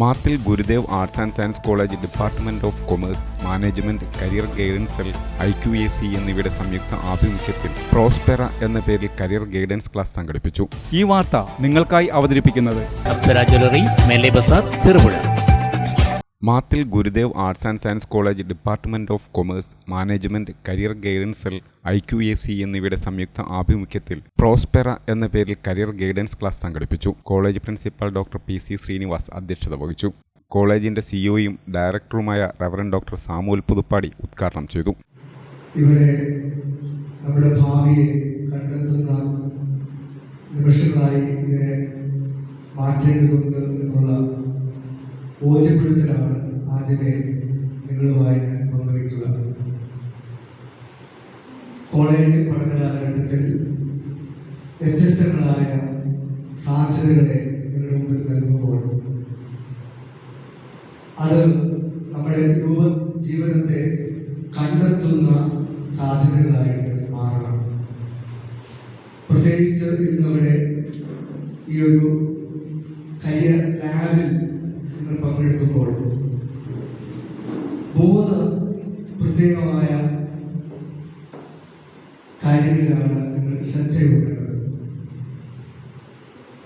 Mathil Gurudev arts and science college department of commerce management career guidance cell I Q A C എന്നിവയുടെ സംയുക്ത ആഭിമുഖ്യത്തിൽ Prospera എന്ന പേരിൽ career guidance class സംഘടിപ്പിച്ചു. ഈ വാർത്ത നിങ്ങൾക്കായി അവതരിപ്പിക്കുന്നത് അപ്സര ജ്വല്ലറി മേലെ Bazar Cherupuzha. Mathil Gurudev arts and science college department of commerce management career guidance cell I Q A C എന്നിവയുടെ സംയുക്ത ആഭിമുഖ്യത്തിൽ പ്രോസ്പെറ എന്ന പേരിൽ കരിയർ ഗൈഡൻസ് ക്ലാസ് സംഘടിപ്പിച്ചു. College principal doctor P C Srinivas അധ്യക്ഷത വഹിച്ചു. കോളേജിന്റെ സിഇഒയും ഡയറക്ടറുമായ റവറൻ ഡോക്ടർ സാമുൽ പുതുപ്പാടി ഉദ്ഘാടനം ചെയ്തു. ഇവിടെ നമ്മുടെ ഭാവിയെ കണ്ടെത്തുന്ന നിമിഷങ്ങളായി ഇതിനെ മാറ്റേണ്ടതുണ്ട് ബോധ്യപ്പെടുത്തലാണ് ആദ്യമേ നിങ്ങളുമായി പങ്കുവയ്ക്കുക. കോളേജ് പഠന കാലഘട്ടത്തിൽ വ്യത്യസ്തങ്ങളായ സാധ്യതകളെ നിങ്ങളുടെ മുമ്പിൽ നൽകുമ്പോൾ അത് നമ്മുടെ രൂപ ജീവിതത്തെ കണ്ടെത്തുന്ന സാധ്യതകളായിട്ട് മാറണം. പ്രത്യേകിച്ച് ഇന്നിവിടെ ഈ ഒരു കരിയർ ലാബിൽ പങ്കെടുക്കുമ്പോൾ മൂന്ന് പ്രത്യേകമായ കാര്യങ്ങളിലാണ് നിങ്ങൾ ശ്രദ്ധ കൊടുക്കേണ്ടത്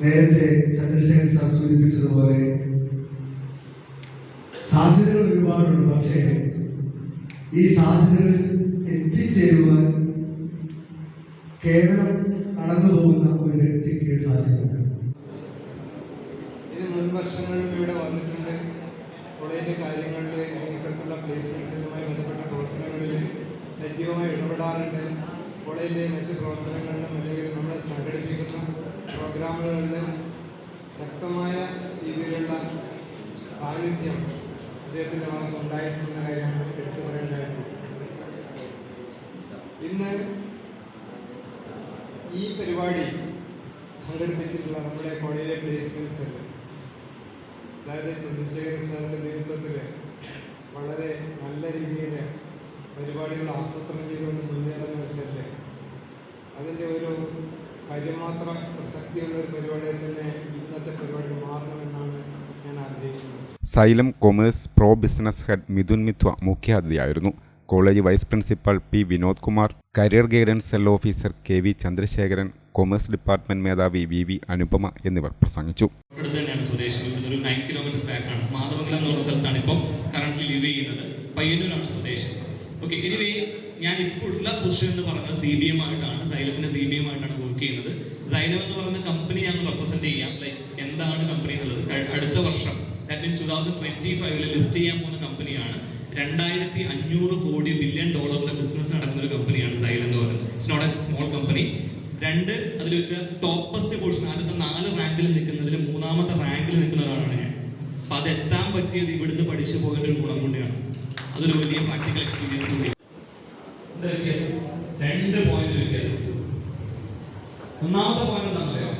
നേരത്തെ ചന്ദ്രശേഖരൻ സാർ സൂചിപ്പിച്ചതുപോലെ സാധ്യതകൾ ഒരുപാടുണ്ട് പക്ഷേ ഈ സാധ്യതകളിൽ എത്തിച്ചേരുവാൻ കേവലം നടന്നു പോകുന്ന ഒരു വ്യക്തിക്ക് സാധ്യമല്ല വർഷങ്ങളിൽ ഇവിടെ വന്നിട്ടുണ്ട്. കോളേജിന്റെ കാര്യങ്ങളിൽ ഇത്തരത്തിലുള്ള പ്ലേസ്മെന്റ്സുമായി ബന്ധപ്പെട്ട പ്രവർത്തനങ്ങളിൽ സജീവമായി ഇടപെടാറുണ്ട്. കോളേജിലെ മറ്റ് പ്രവർത്തനങ്ങളിലും അല്ലെങ്കിൽ നമ്മൾ സംഘടിപ്പിക്കുന്ന പ്രോഗ്രാമുകളിലും ശക്തമായ രീതിയിലുള്ള സാന്നിധ്യം അദ്ദേഹത്തിന്റെ ഭാഗത്ത് ഉണ്ടായിട്ടുണ്ടെന്ന കാര്യമാണ് എടുത്തു പറയേണ്ടതായിട്ടുള്ളത്. ഇന്ന് ഈ പരിപാടി സംഘടിപ്പിച്ചിട്ടുള്ള നമ്മുടെ കോളേജിലെ പ്ലേസ്മെന്റ് സെന്റർ അതായത് ചന്ദ്രശേഖരൻ സാറിന്റെ നേതൃത്വത്തിൽ വളരെ നല്ല രീതിയിൽ പരിപാടികൾ ആസൂത്രണം ചെയ്തുകൊണ്ട് മുന്നേറുന്ന സെല്ല് അതിന്റെ ഒരു പരിമാത്ര പ്രസക്തിയുള്ള ഒരു പരിപാടിയിൽ തന്നെ ഇന്നത്തെ പരിപാടി മാറണമെന്നാണ് ഞാൻ ആഗ്രഹിക്കുന്നത്. Xylem commerce pro business head Mithun മിഥ്വ മുഖ്യാതിഥിയായിരുന്നു. College vice principal P Vinod Kumar career guidance cell officer K V Chandrasekharan commerce department മേധാവി വി വി അനുപമ എന്നിവർ പ്രസംഗിച്ചു. പയ്യന്നൂരാണ് സ്വദേശം ഓക്കെ എനിവേ ഞാൻ ഇപ്പോൾ ഉള്ള പൊസിഷൻ എന്ന് പറഞ്ഞത് സി ബി എം ആയിട്ടാണ്. സൈലത്തിന്റെ സി ബി എം വർക്ക് ചെയ്യുന്നത്. സൈലം എന്ന് പറയുന്ന കമ്പനി ഞാൻ റെപ്രസെന്റ് ചെയ്യാം. ലൈക്ക് എന്താണ് കമ്പനി എന്നുള്ളത്? അടുത്ത വർഷം that means two thousand twenty ഫൈവിൽ ലിസ്റ്റ് ചെയ്യാൻ പോകുന്ന കമ്പനിയാണ് രണ്ടായിരത്തി അഞ്ഞൂറ് കോടി ബില്യൺ ഡോളറിന്റെ ബിസിനസ് നടക്കുന്ന ഒരു കമ്പനിയാണ് സൈലം എന്ന് പറയുന്നത്. It's not a small company രണ്ട് അതിൽ വെച്ച ടോപ്പസ്റ്റ് പോർഷൻ ആദ്യത്തെ നാല് റാങ്കിൽ നിൽക്കുന്നതിൽ മൂന്നാമത്തെ റാങ്കിൽ നിൽക്കുന്ന ഒരാളാണ് ഞാൻ. അപ്പൊ അത് എത്താൻ പറ്റിയത് ഇവിടുന്ന് പഠിച്ചു പോകേണ്ട ഒരു ഗുണം കൂടിയാണ് അതൊരു വലിയ പ്രാക്ടിക്കൽ എക്സ്പീരിയൻസ് കൂടി. രണ്ട് പോയിന്റ് വ്യത്യാസം. ഒന്നാമത്തെ പോയിന്റ് എന്താ പറയാ ഇന്റർവ്യൂ